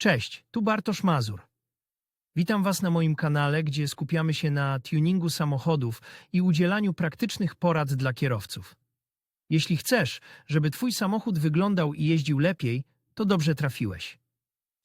Cześć, tu Bartosz Mazur. Witam Was na moim kanale, gdzie skupiamy się na tuningu samochodów i udzielaniu praktycznych porad dla kierowców. Jeśli chcesz, żeby Twój samochód wyglądał i jeździł lepiej, to dobrze trafiłeś.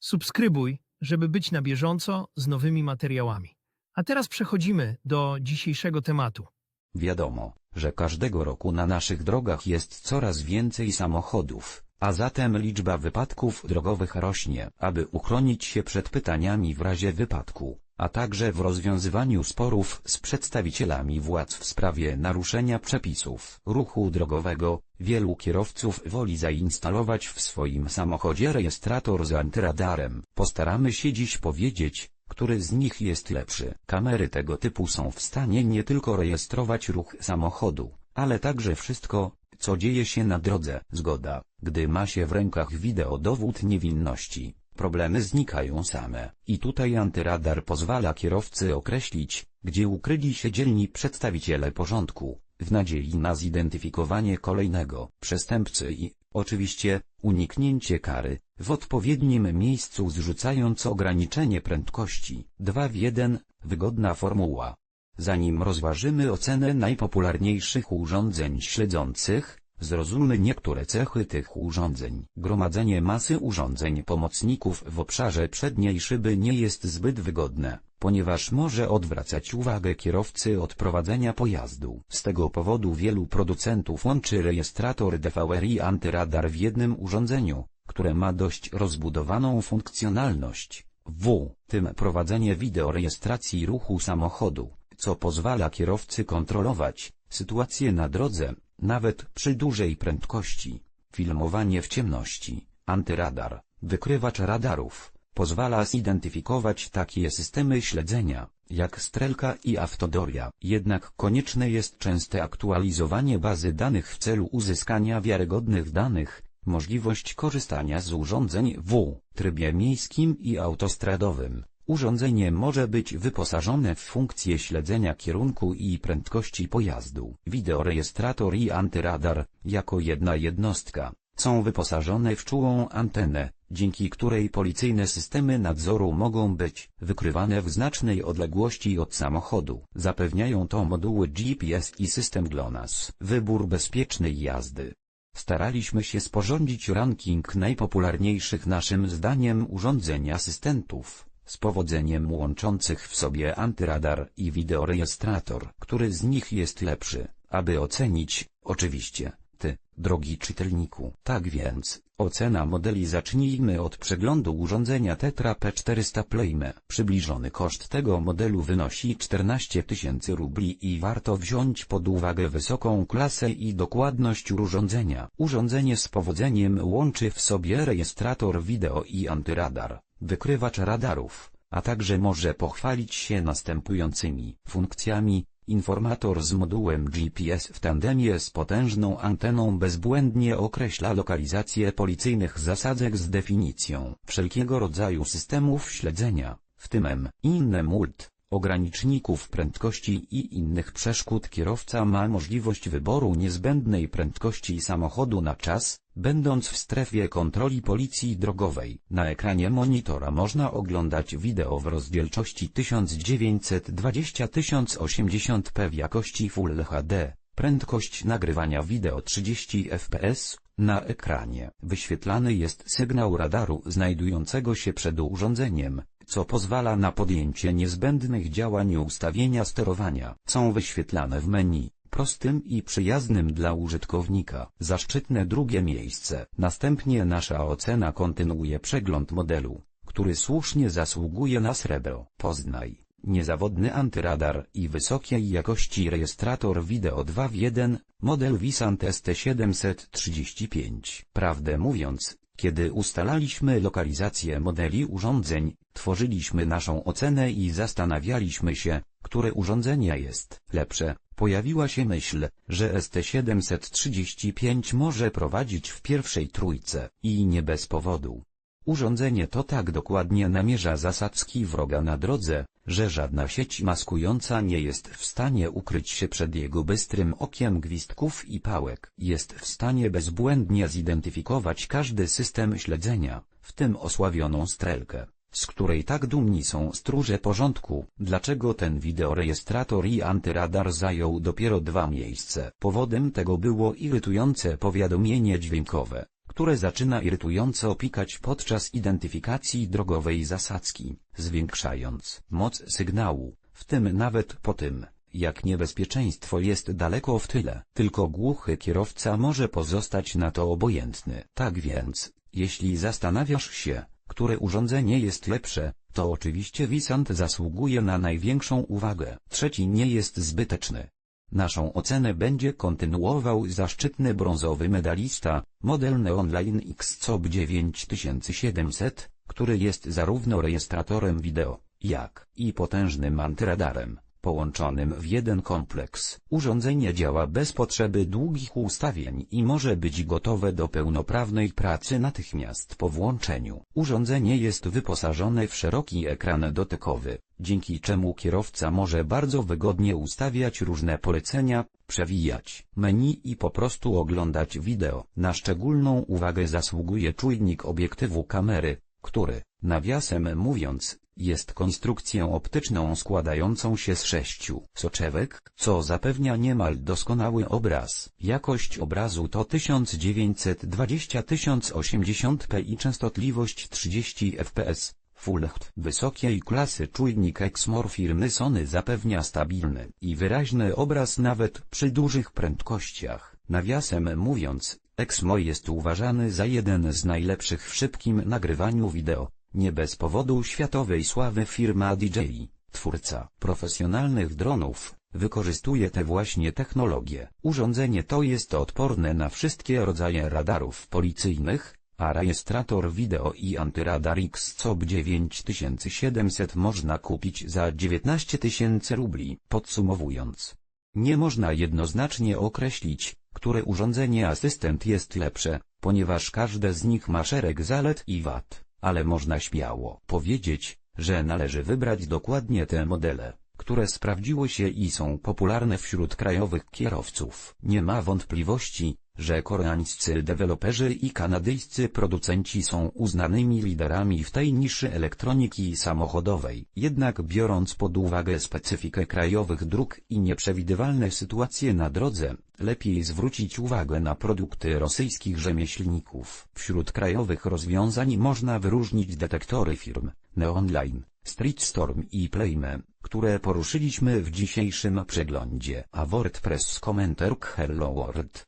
Subskrybuj, żeby być na bieżąco z nowymi materiałami. A teraz przechodzimy do dzisiejszego tematu. Wiadomo, że każdego roku na naszych drogach jest coraz więcej samochodów, a zatem liczba wypadków drogowych rośnie. Aby uchronić się przed pytaniami w razie wypadku, a także w rozwiązywaniu sporów z przedstawicielami władz w sprawie naruszenia przepisów ruchu drogowego, wielu kierowców woli zainstalować w swoim samochodzie rejestrator z antyradarem. Postaramy się dziś powiedzieć, który z nich jest lepszy. Kamery tego typu są w stanie nie tylko rejestrować ruch samochodu, ale także wszystko, co dzieje się na drodze. Zgoda, gdy ma się w rękach wideo dowód niewinności, problemy znikają same. I tutaj antyradar pozwala kierowcy określić, gdzie ukryli się dzielni przedstawiciele porządku, w nadziei na zidentyfikowanie kolejnego przestępcy i, oczywiście, uniknięcie kary, w odpowiednim miejscu zrzucając ograniczenie prędkości. 2 w 1, wygodna formuła. Zanim rozważymy ocenę najpopularniejszych urządzeń śledzących, zrozummy niektóre cechy tych urządzeń. Gromadzenie masy urządzeń pomocników w obszarze przedniej szyby nie jest zbyt wygodne, ponieważ może odwracać uwagę kierowcy od prowadzenia pojazdu. Z tego powodu wielu producentów łączy rejestrator DVR i antyradar w jednym urządzeniu, które ma dość rozbudowaną funkcjonalność. W tym prowadzenie wideorejestracji ruchu samochodu, co pozwala kierowcy kontrolować sytuację na drodze, nawet przy dużej prędkości. Filmowanie w ciemności, antyradar, wykrywacz radarów, pozwala zidentyfikować takie systemy śledzenia, jak Strelka i Autodoria. Jednak konieczne jest częste aktualizowanie bazy danych w celu uzyskania wiarygodnych danych, możliwość korzystania z urządzeń w trybie miejskim i autostradowym. Urządzenie może być wyposażone w funkcję śledzenia kierunku i prędkości pojazdu. Wideorejestrator i antyradar, jako jedna jednostka, są wyposażone w czułą antenę, dzięki której policyjne systemy nadzoru mogą być wykrywane w znacznej odległości od samochodu. Zapewniają to moduły GPS i system GLONASS. Wybór bezpiecznej jazdy. Staraliśmy się sporządzić ranking najpopularniejszych naszym zdaniem urządzeń asystentów, z powodzeniem łączących w sobie antyradar i wideorejestrator. Który z nich jest lepszy, aby ocenić, oczywiście, ty, drogi czytelniku. Tak więc, ocena modeli zacznijmy od przeglądu urządzenia Tetra P400 Playme. Przybliżony koszt tego modelu wynosi 14 tysięcy rubli i warto wziąć pod uwagę wysoką klasę i dokładność urządzenia. Urządzenie z powodzeniem łączy w sobie rejestrator wideo i antyradar, wykrywacz radarów, a także może pochwalić się następującymi funkcjami, Informator z modułem GPS w tandemie z potężną anteną bezbłędnie określa lokalizację policyjnych zasadzek z definicją wszelkiego rodzaju systemów śledzenia, w tym M, inne MULT, ograniczników prędkości i innych przeszkód kierowca ma możliwość wyboru niezbędnej prędkości samochodu na czas, będąc w strefie kontroli policji drogowej. Na ekranie monitora można oglądać wideo w rozdzielczości 1920-1080p w jakości Full HD. Prędkość nagrywania wideo 30 fps. Na ekranie wyświetlany jest sygnał radaru znajdującego się przed urządzeniem, co pozwala na podjęcie niezbędnych działań ustawienia sterowania. Są wyświetlane w menu, prostym i przyjaznym dla użytkownika. Zaszczytne drugie miejsce. Następnie nasza ocena kontynuuje przegląd modelu, który słusznie zasługuje na srebro. Poznaj. Niezawodny antyradar i wysokiej jakości rejestrator wideo 2 w 1, model Visant ST735. Prawdę mówiąc, kiedy ustalaliśmy lokalizację modeli urządzeń, tworzyliśmy naszą ocenę i zastanawialiśmy się, które urządzenie jest lepsze. Pojawiła się myśl, że ST735 może prowadzić w pierwszej trójce i nie bez powodu. Urządzenie to tak dokładnie namierza zasadzki wroga na drodze, że żadna sieć maskująca nie jest w stanie ukryć się przed jego bystrym okiem gwizdków i pałek. Jest w stanie bezbłędnie zidentyfikować każdy system śledzenia, w tym osławioną strelkę, z której tak dumni są stróże porządku. Dlaczego ten wideorejestrator i antyradar zajął dopiero dwa miejsce? Powodem tego było irytujące powiadomienie dźwiękowe które zaczyna irytująco pikać podczas identyfikacji drogowej zasadzki, zwiększając moc sygnału, w tym nawet po tym, jak niebezpieczeństwo jest daleko w tyle. Tylko głuchy kierowca może pozostać na to obojętny. Tak więc, jeśli zastanawiasz się, które urządzenie jest lepsze, to oczywiście Wisant zasługuje na największą uwagę. Trzeci nie jest zbyteczny. Naszą ocenę będzie kontynuował zaszczytny brązowy medalista, model Neonline XCOB 9700, który jest zarówno rejestratorem wideo, jak i potężnym antyradarem, połączonym w jeden kompleks. Urządzenie działa bez potrzeby długich ustawień i może być gotowe do pełnoprawnej pracy natychmiast po włączeniu. Urządzenie jest wyposażone w szeroki ekran dotykowy, dzięki czemu kierowca może bardzo wygodnie ustawiać różne polecenia, przewijać menu i po prostu oglądać wideo. Na szczególną uwagę zasługuje czujnik obiektywu kamery, który, nawiasem mówiąc, jest konstrukcją optyczną składającą się z sześciu soczewek, co zapewnia niemal doskonały obraz. Jakość obrazu to 1920-1080p i częstotliwość 30 fps. Full HD. Wysokiej klasy czujnik Exmor firmy Sony zapewnia stabilny i wyraźny obraz nawet przy dużych prędkościach. Nawiasem mówiąc, Exmo jest uważany za jeden z najlepszych w szybkim nagrywaniu wideo. Nie bez powodu światowej sławy firma DJI, twórca profesjonalnych dronów, wykorzystuje te właśnie technologie. Urządzenie to jest odporne na wszystkie rodzaje radarów policyjnych, a rejestrator wideo i antyradar XCOB 9700 można kupić za 19 tysięcy rubli. Podsumowując, nie można jednoznacznie określić, które urządzenie asystent jest lepsze, ponieważ każde z nich ma szereg zalet i wad, ale można śmiało powiedzieć, że należy wybrać dokładnie te modele, które sprawdziły się i są popularne wśród krajowych kierowców. Nie ma wątpliwości, że koreańscy deweloperzy i kanadyjscy producenci są uznanymi liderami w tej niszy elektroniki samochodowej. Jednak biorąc pod uwagę specyfikę krajowych dróg i nieprzewidywalne sytuacje na drodze, lepiej zwrócić uwagę na produkty rosyjskich rzemieślników. Wśród krajowych rozwiązań można wyróżnić detektory firm Neonline, Streetstorm i Playme, które poruszyliśmy w dzisiejszym przeglądzie. A WordPress Commenter Hello World